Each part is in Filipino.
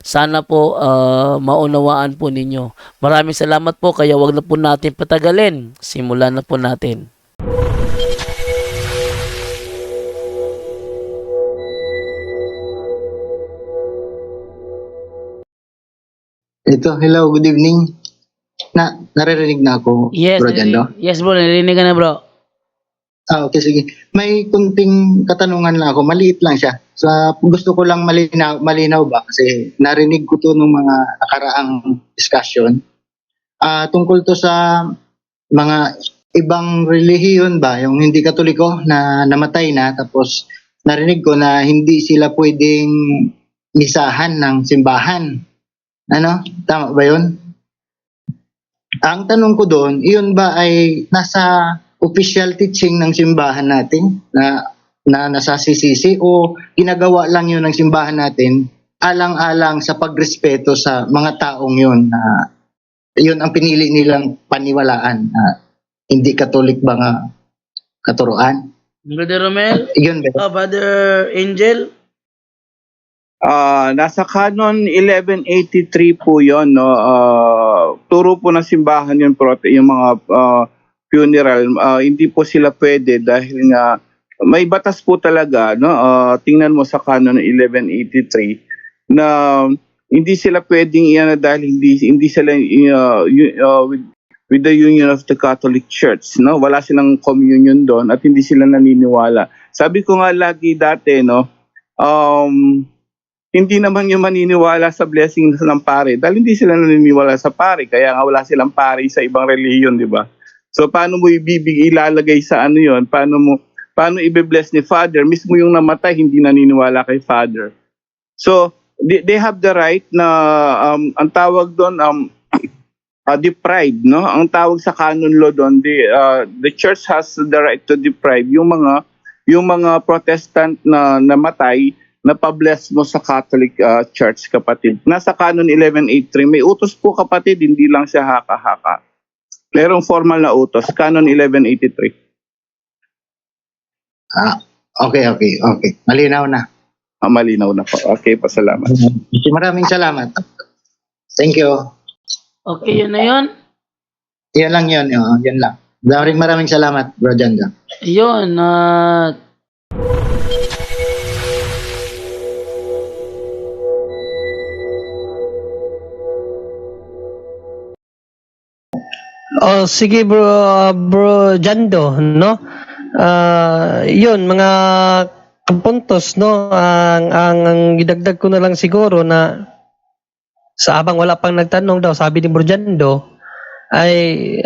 Sana po ah, maunawaan po ninyo. Maraming salamat po kaya wag na po natin patagalin. Simulan na po natin. Ito, hello, good evening. Na, naririnig na ako, Yes, Bro Jando? yes bro, narinig ka na bro. Ah, okay, sige. May kunting katanungan lang ako, maliit lang siya. Sa gusto ko lang malinaw, malinaw ba kasi narinig ko to nung mga nakaraang discussion. Ah, tungkol to sa mga ibang relihiyon ba, yung hindi katoliko na namatay na tapos narinig ko na hindi sila pwedeng misahan ng simbahan. Ano? Tama ba 'yun? Ang tanong ko doon, iyon ba ay nasa official teaching ng simbahan natin na na nasa CCC o ginagawa lang yun ng simbahan natin alang-alang sa pagrespeto sa mga taong yun na yun ang pinili nilang paniwalaan na hindi katolik ba nga katuruan? Brother Romel, Yun ba? oh, Brother Angel, Ah, nasa Canon 1183 po 'yon, no. Ah, turo po ng simbahan 'yon prote yung mga ah, funeral, ah, hindi po sila pwede dahil nga may batas po talaga, no. Ah, tingnan mo sa Canon 1183 na hindi sila pwedeng iyan dahil hindi hindi sila yu- ah, with, with the Union of the Catholic Church, no. Wala silang communion doon at hindi sila naniniwala. Sabi ko nga lagi dati, no, um, hindi naman yung maniniwala sa blessing ng pare dahil hindi sila naniniwala sa pare kaya nga wala silang pare sa ibang relihiyon di ba so paano mo ibibig ilalagay sa ano yon paano mo paano ibe-bless ni father mismo yung namatay hindi naniniwala kay father so they, they have the right na um, ang tawag doon um uh, deprive no ang tawag sa canon law doon the uh, the church has the right to deprive yung mga yung mga protestant na namatay na pa-bless mo sa Catholic uh, Church, kapatid. Nasa Canon 1183, may utos po kapatid, hindi lang siya haka-haka. Merong formal na utos, Canon 1183. Ah, okay, okay, okay. Malinaw na. Ah, malinaw na po. Okay, pasalamat. Maraming salamat. Thank you. okay yun na yun. Yan lang yun. Oh, yan lang. Maraming maraming salamat, Bro Janda. Yun, at Oh, sige bro, ah, bro Jando, no? Ah, 'yun mga puntos no ang, ang ang idagdag ko na lang siguro na sa abang wala pang nagtanong daw sabi ni Bro Jando ay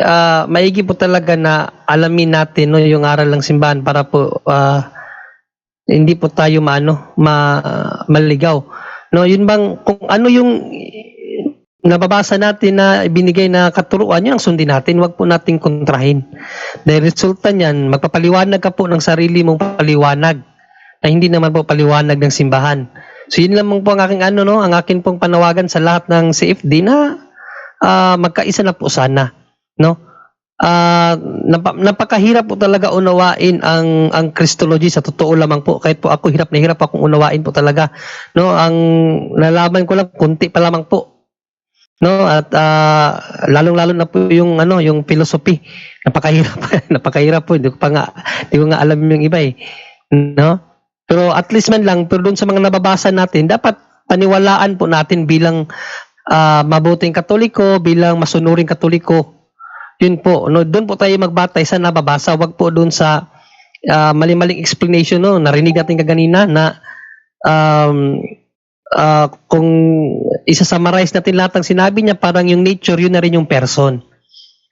ah, maigi po talaga na alamin natin no yung aral ng simbahan para po ah, hindi po tayo maano ma, maligaw. No, yun bang kung ano yung nababasa natin na ibinigay na katuruan, yun ang sundin natin. Huwag po nating kontrahin. Dahil resulta niyan, magpapaliwanag ka po ng sarili mong paliwanag na hindi naman po paliwanag ng simbahan. So yun lamang po ang aking ano no, ang akin pong panawagan sa lahat ng CFD na ah, magkaisa na po sana, no? Ah, napa- napakahirap po talaga unawain ang ang Christology sa totoo lamang po. Kahit po ako hirap na hirap akong unawain po talaga. No, ang nalaman ko lang kunti pa lamang po no at ah, lalong-lalo na po yung ano yung philosophy. Napakahirap napakahirap po. Hindi ko pa nga hindi ko nga alam yung iba eh. No? Pero at least man lang pero doon sa mga nababasa natin dapat paniwalaan po natin bilang ah, mabuting katoliko bilang masunuring katoliko. Yun po no? Doon po tayo magbatay sa nababasa. Wag po doon sa ah, mali-maling explanation no? Narinig natin kaganina na um, ah, kung isa-summarize natin lahat ng sinabi niya, parang yung nature, yun na rin yung person.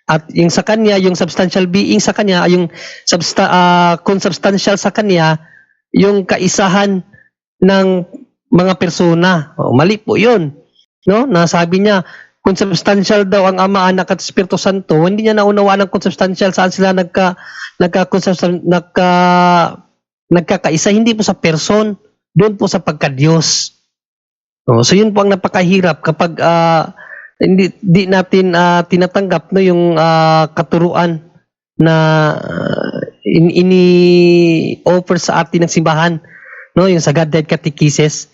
At yung sa kanya, yung substantial being sa kanya, yung substa, ah, consubstantial sa kanya, yung kaisahan ng mga persona. O, mali po yun. No? Nasabi niya, consubstantial daw ang Ama, Anak at Espiritu Santo. Hindi niya naunawaan ang consubstantial saan sila nagka nagka nagka nagkakaisa hindi po sa person, doon po sa pagka-Diyos. Oh, so yun po ang napakahirap kapag ah, hindi di natin ah, tinatanggap no yung ah, katuruan na ah, in, ini offer sa atin ng simbahan no yung sa Godhead Catechesis.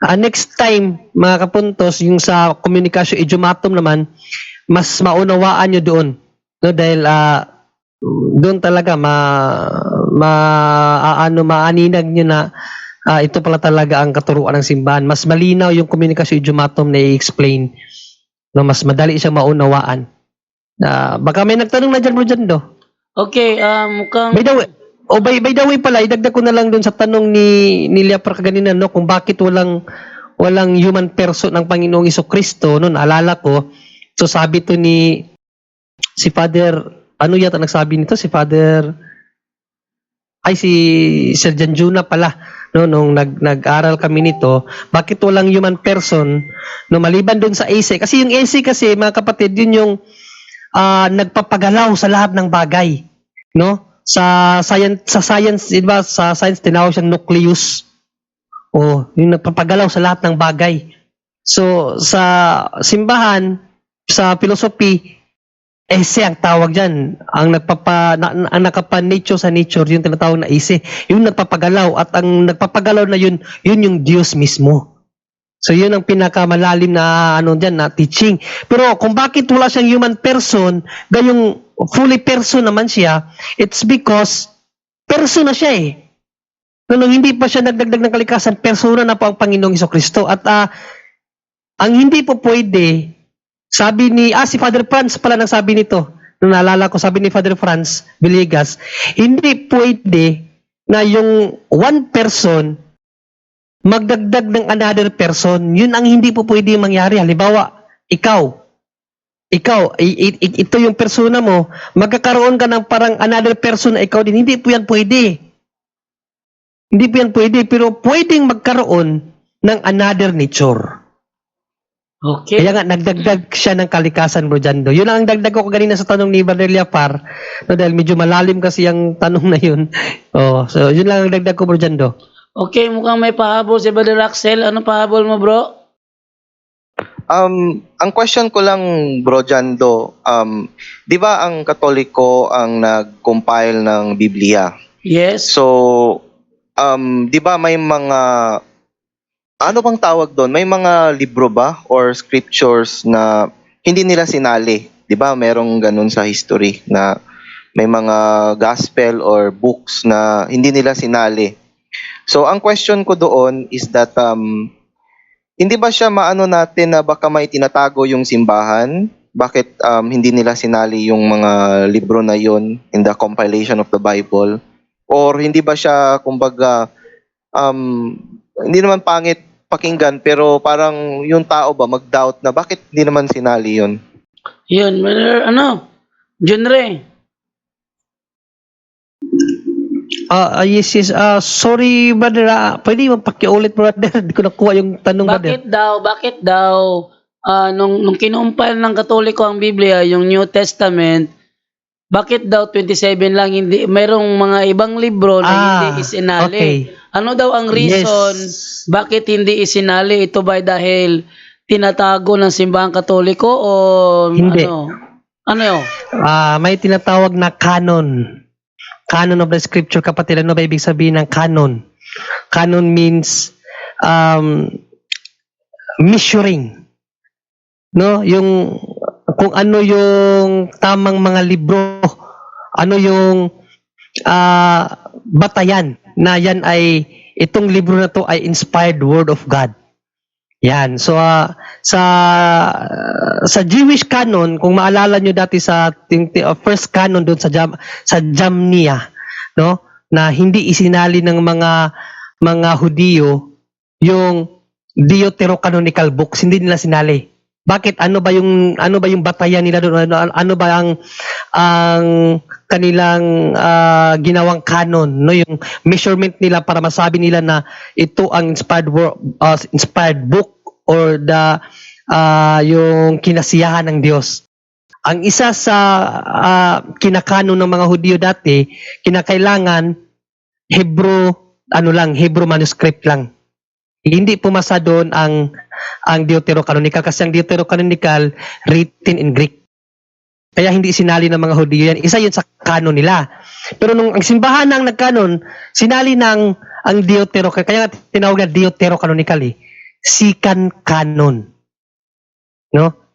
Ah, next time mga kapuntos yung sa komunikasyon idiomatum naman mas maunawaan nyo doon no dahil ah, doon talaga ma ma ano maaninag nyo na ah, ito pala talaga ang katuruan ng simbahan. Mas malinaw yung komunikasyon idiomatum na i-explain. No, mas madali siyang maunawaan. Ah, baka may nagtanong na dyan bro dyan do. Okay, ah, mukhang... By the way, oh, by, by the way pala, idagdag ko na lang doon sa tanong ni ni Leopard kanina no kung bakit walang walang human person ng Panginoong Iso Kristo no naalala ko. So sabi to ni si Father ano yata nagsabi nito si Father ay si Sir Janjuna pala no nung nag nag-aral kami nito bakit walang human person no maliban doon sa AC kasi yung AC kasi mga kapatid yun yung ah, nagpapagalaw sa lahat ng bagay no? Sa science sa science di ba sa science tinawag siyang nucleus. Oh yung nagpapagalaw sa lahat ng bagay. So sa simbahan sa philosophy ese ang tawag diyan ang nagpapa na, ang nakapa-nature sa nature yung tinatawag na ese yung nagpapagalaw at ang nagpapagalaw na yun yun yung Diyos mismo So yun ang pinakamalalim na ano diyan na teaching. Pero kung bakit wala siyang human person, gayong fully person naman siya, it's because person na siya eh. No, nung hindi pa siya nagdagdag ng kalikasan, persona na po ang Panginoong Kristo. At ah, ang hindi po pwede, sabi ni, ah si Father Franz pala nang sabi nito, nung naalala ko, sabi ni Father Franz Villegas, hindi pwede na yung one person magdagdag ng another person, yun ang hindi po pwede mangyari. Halimbawa, ikaw, ikaw, ito yung persona mo, magkakaroon ka ng parang another person na ikaw din. Hindi po yan pwede. Hindi po yan pwede, pero pwedeng magkaroon ng another nature. Okay. Kaya nga, nagdagdag siya ng kalikasan, bro Jando. Yun ang dagdag ko kanina sa tanong ni Valeria Par. No, dahil medyo malalim kasi ang tanong na yun. Oh, so, yun lang ang dagdag ko, bro Jando. Okay, mukhang may pahabol si Brother Axel. Ano pahabol mo, bro? Um, ang question ko lang, Bro Jando, um, di ba ang Katoliko ang nag-compile ng Biblia? Yes. So, um, di ba may mga, ano bang tawag doon? May mga libro ba or scriptures na hindi nila sinali? Di ba merong ganun sa history na may mga gospel or books na hindi nila sinali. So, ang question ko doon is that um, hindi ba siya maano natin na baka may tinatago yung simbahan? Bakit um, hindi nila sinali yung mga libro na yon in the compilation of the Bible? Or hindi ba siya, kumbaga, um, hindi naman pangit pakinggan, pero parang yung tao ba mag-doubt na bakit hindi naman sinali yun? Yun, Brother, ano? Ray. Ah, ah, yes, yes. Ah, sorry, brother. Ah, pwede mo pakiulit, brother. Hindi ko nakuha yung tanong, brother. Bakit daw, bakit daw, ah, nung, nung kinumpile ng Katoliko ang Biblia, yung New Testament, bakit daw 27 lang, hindi, mayroong mga ibang libro na Ah, hindi isinali. okay. Ano daw ang reason, Yes. bakit hindi isinali? Ito ba dahil tinatago ng simbahang Katoliko o Hindi. ano? Ano yun? Ah, may tinatawag na canon. Canon of the scripture, kapatid. Ano ba ibig sabihin ng canon? Canon means um, measuring. No? Yung kung ano yung tamang mga libro, ano yung ah, batayan na yan ay itong libro na to ay inspired word of God. Yan. So ah, sa sa Jewish canon, kung maalala nyo dati sa uh, first canon doon sa Jam, sa Jamnia, no? Na hindi isinali ng mga mga Hudiyo yung Deuterocanonical books, hindi nila sinali. Bakit ano ba yung ano ba yung batayan nila doon? Ano, ano ba ang ang kanilang ah, ginawang canon, no? Yung measurement nila para masabi nila na ito ang inspired wo- ah, inspired book or the ah, yung kinasiyahan ng Diyos. Ang isa sa ah, kinakanon ng mga Hudyo dati, kinakailangan Hebrew ano lang, Hebrew manuscript lang. Hindi pumasa doon ang ang Deuterocanonical kasi ang Deuterocanonical written in Greek. Kaya hindi sinali ng mga Hudyo yan. Isa yun sa canon nila. Pero nung ang simbahan ang nagkanon, sinali ng ang Deutero, kaya tinawag na Deuterocanonical eh. Sikan canon. No?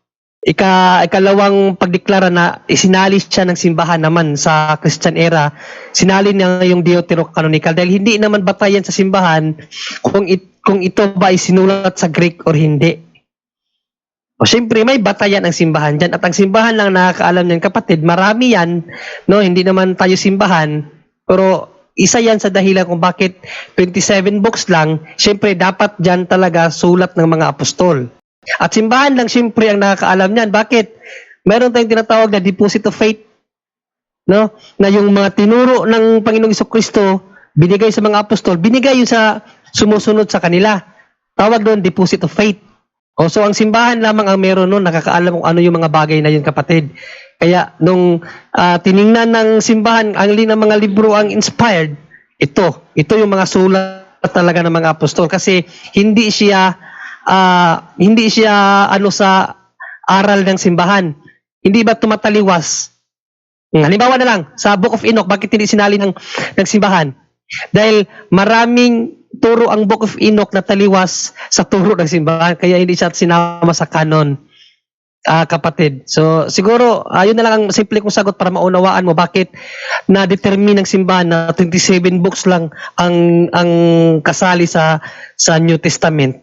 Ika, ikalawang pagdeklara na isinali siya ng simbahan naman sa Christian era, sinali niya yung Deuterocanonical dahil hindi naman batayan sa simbahan kung it, kung ito ba ay sinulat sa Greek or hindi. O syempre may batayan ang simbahan diyan at ang simbahan lang nakakaalam niyan kapatid, marami yan, no, hindi naman tayo simbahan, pero isa yan sa dahilan kung bakit 27 books lang, syempre dapat diyan talaga sulat ng mga apostol. At simbahan lang syempre ang nakakaalam niyan. Bakit? Meron tayong tinatawag na deposit of faith, no? Na yung mga tinuro ng Panginoong Kristo, binigay sa mga apostol, binigay yun sa sumusunod sa kanila. Tawag doon deposit of faith. O so ang simbahan lamang ang meron noon nakakaalam kung ano yung mga bagay na yun kapatid. Kaya nung ah, tiningnan ng simbahan ang ng mga libro ang inspired, ito, ito yung mga sulat talaga ng mga apostol kasi hindi siya ah, hindi siya ano sa aral ng simbahan. Hindi ba tumataliwas? Hmm, Halimbawa na lang, sa Book of Enoch, bakit hindi sinali ng, ng simbahan? Dahil maraming turo ang Book of Enoch na taliwas sa turo ng simbahan, kaya hindi siya sinama sa canon, ah, kapatid. So, siguro, ayun na lang ang simple kong sagot para maunawaan mo bakit na-determine ng simbahan na 27 books lang ang ang kasali sa sa New Testament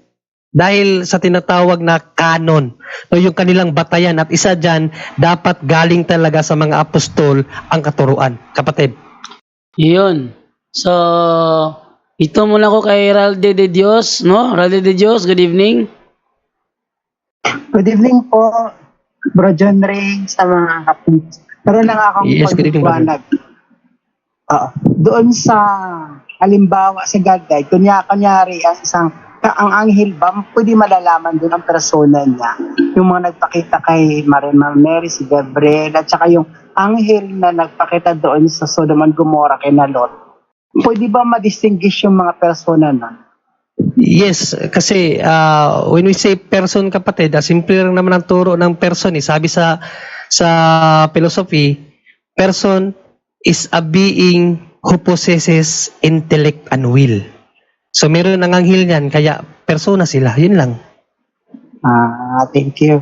dahil sa tinatawag na canon o yung kanilang batayan at isa dyan dapat galing talaga sa mga apostol ang katuruan kapatid Yun. So, ito muna ko kay Ralde de Dios, no? Ralde de Dios, good evening. Good evening po, Bro John Ray, sa mga kapatid. Pero lang akong Yes, pagbubuhanag. Oo. Doon sa, halimbawa sa gagay, kunya, kunyari, ang isang, ka- ang anghel ba, pwede malalaman doon ang persona niya. Yung mga nagpakita kay Mary, Mary si Gabriel, at saka yung anghel na nagpakita doon sa Sodom and Gomorrah kay na Lot. Pwede ba ma-distinguish yung mga persona na? yes kasi ah, when we say person kapatid ah, simple lang naman ang turo ng person eh. sabi sa sa philosophy person is a being who possesses intellect and will so meron ng anghel niyan kaya persona sila yun lang Ah, thank you.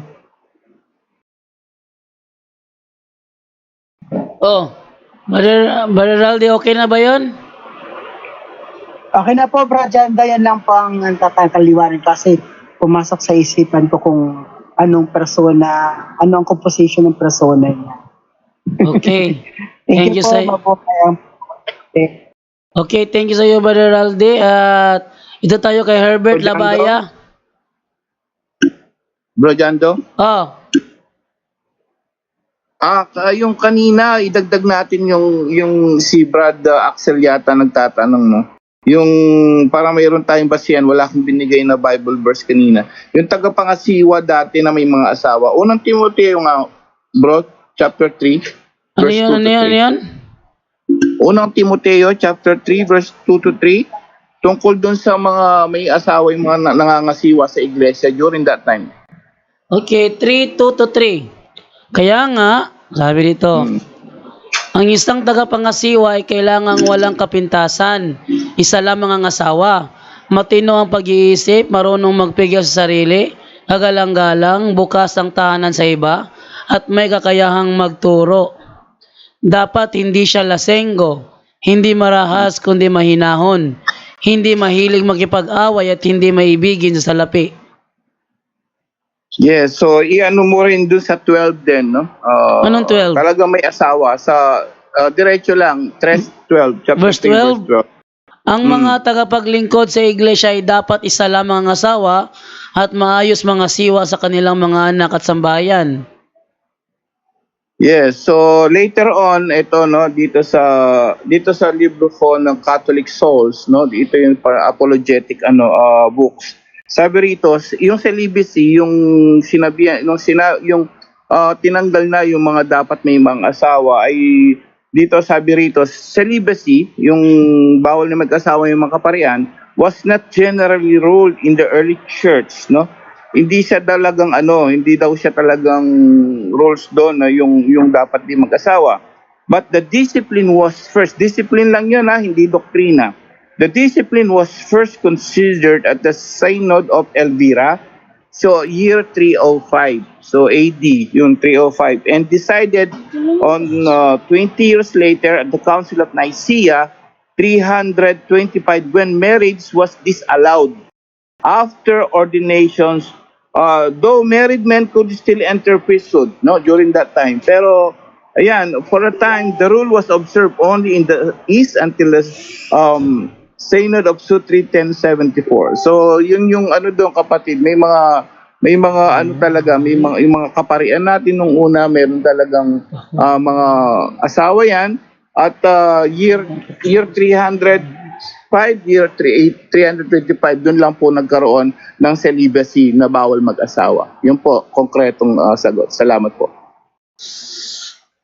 Oh, Brother, Brother Ralde, okay na ba yon? Okay na po, Bro Janda, yan lang po ang tatakaliwanan kasi pumasok sa isipan ko kung anong persona, ano ang composition ng persona niya. Okay. Thank, Thank you, you, sir. po, ang Okay, thank you sa iyo, Brother Ralde. At ito tayo kay Herbert Raldo? Labaya. Bro Jando? Oh, Ah, ka- yung kanina, idagdag natin yung yung si Brad uh, Axel yata nagtatanong, no? Yung para mayroon tayong basihan, wala akong binigay na Bible verse kanina. Yung tagapangasiwa dati na may mga asawa. Unang Timoteo nga, bro, chapter 3, ano verse yun, 2 ano to yun, ano 3. yun? Unang Timoteo chapter 3 verse 2 to 3 tungkol dun sa mga may asawa yung mga na- nangangasiwa sa iglesia during that time. Okay, 3, 2 to 3. Kaya nga, sabi dito, ang isang tagapangasiwa ay kailangang walang kapintasan. Isa lamang ang asawa. Matino ang pag-iisip, marunong magpigil sa sarili, kagalang-galang, bukas ang tahanan sa iba, at may kakayahang magturo. Dapat hindi siya lasenggo, hindi marahas kundi mahinahon, hindi mahilig makipag-away at hindi maibigin sa salapi. Yes, so iano mo rin dun sa 12 din, no? Ah, Anong 12? Talaga may asawa sa ah, diretso lang, 3 12, chapter Verse 3 verse 12. Ang mga tagapaglingkod sa iglesia ay dapat isa lamang ang asawa at maayos mga siwa sa kanilang mga anak at sambayan. Yes, so later on ito no dito sa dito sa libro po ng Catholic Souls no dito yung para apologetic ano ah, books. Sabi rito, yung celibacy, yung sinabi yung sina, yung ah, tinanggal na yung mga dapat may mga asawa ay dito sabi rito, celibacy, yung bawal na mag-asawa yung mga kaparian was not generally ruled in the early church, no? hindi siya talagang ano, hindi daw siya talagang rules doon na yung yung dapat di mag-asawa. But the discipline was first, discipline lang yun ha, hindi doktrina. The discipline was first considered at the Synod of Elvira, so year 305, so AD, yung 305, and decided on uh, 20 years later at the Council of Nicaea, 325, when marriage was disallowed after ordinations, uh, though married men could still enter priesthood no, during that time. Pero, ayan, for a time, the rule was observed only in the East until the um, Synod of Sutri 1074. So, yun yung ano doon kapatid, may mga may mga ano talaga, may mga yung mga kaparian natin nung una, meron talagang ah, mga asawa yan at ah, year year 300 5 year 3, 325 doon lang po nagkaroon ng celibacy na bawal mag-asawa. Yun po konkretong ah, sagot. Salamat po.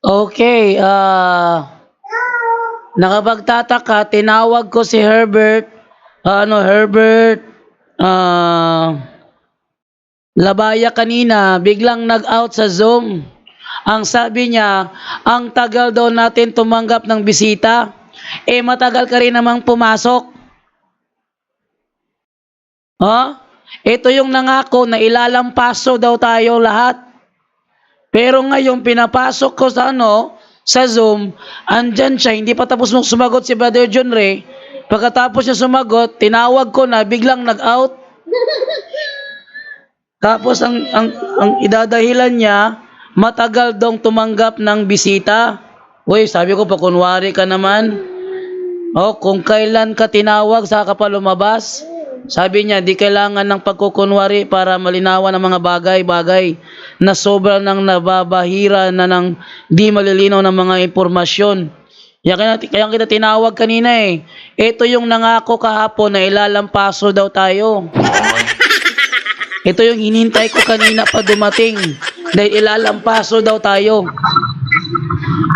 Okay, ah nakapagtataka, tinawag ko si Herbert, ano, Herbert, ah, Labaya kanina, biglang nag-out sa Zoom. Ang sabi niya, ang tagal daw natin tumanggap ng bisita. Eh, matagal ka rin namang pumasok. Ha? Ito yung nangako na ilalampaso daw tayo lahat. Pero ngayon, pinapasok ko sa ano, sa Zoom, andyan siya, hindi pa tapos nung sumagot si Brother John Ray. Pagkatapos niya sumagot, tinawag ko na, biglang nag-out. Tapos ang, ang, ang idadahilan niya, matagal dong tumanggap ng bisita. Uy, sabi ko pa, kunwari ka naman. O, kung kailan ka tinawag, saka ka pa lumabas. Sabi niya, di kailangan ng pagkukunwari para malinawan ang mga bagay-bagay na sobrang nang nababahira na ng di malilinaw ng mga impormasyon. Kaya, kaya kita tinawag kanina eh. Ito yung nangako kahapon na ilalampaso daw tayo. Ito yung hinintay ko kanina pa dumating. Dahil ilalampaso daw tayo.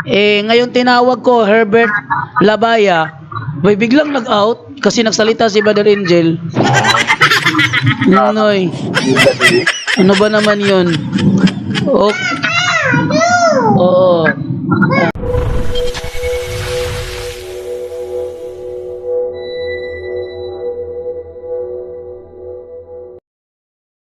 Eh, ngayon tinawag ko, Herbert Labaya. May biglang nag-out kasi nagsalita si Brother Angel. Nonoy. Ano ba naman yun? Oh. Oo.